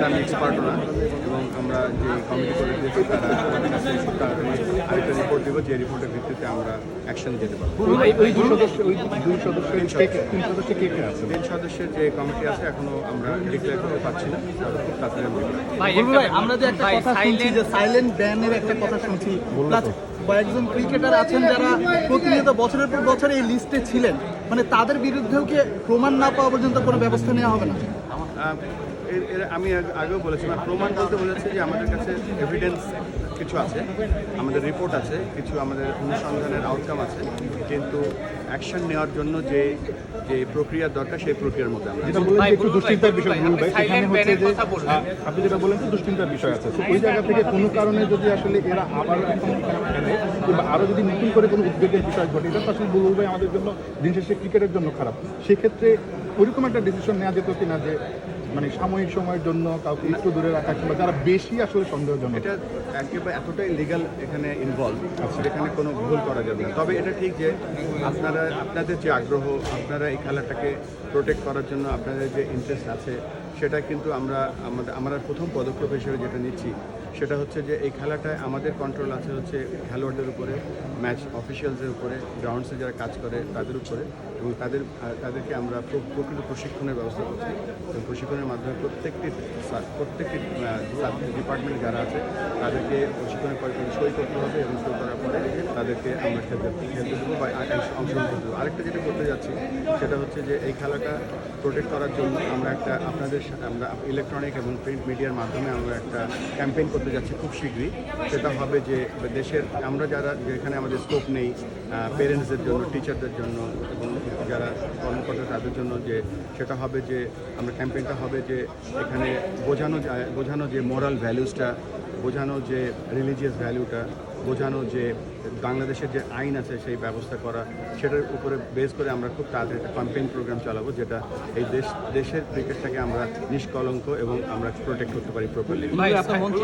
এটা আমি এক্সপার্টও না। এবং আমরা যে কমিটি করে দিয়েছি তারা আমাদের কাছে আরেকটা রিপোর্ট দেবো যে রিপোর্টের ভিত্তিতে আমরা অ্যাকশন দিতে পারব। তিন সদস্যের যে কমিটি আছে এখনও আমরা ডিক্লেয়ার করতে পারছি না। খুব তাড়াতাড়ি আমরা যে একটা কথা শুনছি যে সাইলেন্ট ব্যানের একটা কথা শুনছি কয়েকজন ক্রিকেটার আছেন যারা প্রতিনিয়ত বছরের পর বছর এই লিস্টে ছিলেন মানে তাদের বিরুদ্ধেও কি প্রমাণ না পাওয়া পর্যন্ত কোনো ব্যবস্থা নেওয়া হবে না? আমি আগেও বলেছি মানে প্রমাণ বলতে বলেছি যে আমাদের কাছে এভিডেন্স কিছু আছে আমাদের রিপোর্ট আছে কিছু আমাদের অনুসন্ধানের আউটকাম আছে কিন্তু অ্যাকশন নেওয়ার জন্য যে যে প্রক্রিয়া দরকার সেই প্রক্রিয়ার মধ্যে আমরা যেটা বললেন একটু দুশ্চিন্তার বিষয় ভাই, আপনি হচ্ছে যে যেটা বলেন যে দুশ্চিন্তার বিষয় আছে। ওই জায়গা থেকে কোনো কারণে যদি আসলে এরা আবার খেলে কিংবা আরও যদি নতুন করে কোনো উদ্বেগের বিষয় ঘটে এটা তো আসলে বুলবুল ভাই আমাদের জন্য দিন শেষে ক্রিকেটের জন্য খারাপ। সেক্ষেত্রে ওইরকম একটা ডিসিশন নেওয়া যেত কিনা যে মানে সাময়িক সময়ের জন্য কাউকে একটু দূরে রাখা কিংবা যারা বেশি আসলে সন্দেহজনক। এটা একেবারে এতটাই লিগাল এখানে ইনভলভ যেখানে কোনো ভুল করা যাবে না। তবে এটা ঠিক যে আপনারা আপনাদের যে আগ্রহ আপনারা এই খেলাটাকে প্রোটেক্ট করার জন্য আপনাদের যে ইন্টারেস্ট আছে সেটা কিন্তু আমরা আমাদের আমরা প্রথম পদক্ষেপ হিসেবে যেটা নিচ্ছি সেটা হচ্ছে যে এই খেলাটায় আমাদের কন্ট্রোল আছে হচ্ছে খেলোয়াড়দের উপরে ম্যাচ অফিসিয়ালসের উপরে গ্রাউন্ডসে যারা কাজ করে তাদের উপরে এবং তাদের তাদেরকে আমরা প্র- প্রকৃত প্রশিক্ষণের ব্যবস্থা করছি। এবং প্রশিক্ষণের মাধ্যমে প্রত্যেকটি প্রত্যেকটি ডিপার্টমেন্ট যারা আছে, তাদেরকে প্রশিক্ষণের পরে সই করতে হবে এবং সই করার পরে তাদেরকে আমরা খেলতে খেলতে দেবো বা অংশগ্রহণ করতে দেবো। আরেকটা যেটা করতে যাচ্ছি, সেটা হচ্ছে যে এই খেলাটা প্রোটেক্ট করার জন্য আমরা একটা, আপনাদের সা- আমরা ইলেকট্রনিক এবং প্রিন্ট মিডিয়ার মাধ্যমে আমরা একটা ক্যাম্পেইন করতে যাচ্ছি খুব শীঘ্রই। সেটা হবে যে দেশের, আমরা যারা, যেখানে আমাদের স্কোপ নেই পেরেন্টসদের জন্য টিচারদের জন্য, এবং যারা কর্মকর্তা তাদের জন্য যে, সেটা হবে যে আমরা ক্যাম্পেইনটা হবে যে এখানে বোঝানো যায়, বোঝানো যে মরাল ভ্যালুসটা বোঝানো যে রিলিজিয়াস ভ্যালুটা বোঝানো যে বাংলাদেশের যে আইন আছে সেই ব্যবস্থা করা, সেটার উপরে বেস করে আমরা খুব তাড়াতাড়ি একটা ক্যাম্পেইন প্রোগ্রাম চালাবো যেটা এই দেশ, দেশের ক্রিকেটটাকে আমরা নিষ্কলঙ্ক এবং আমরা প্রোটেক্ট করতে পারি প্রপারলি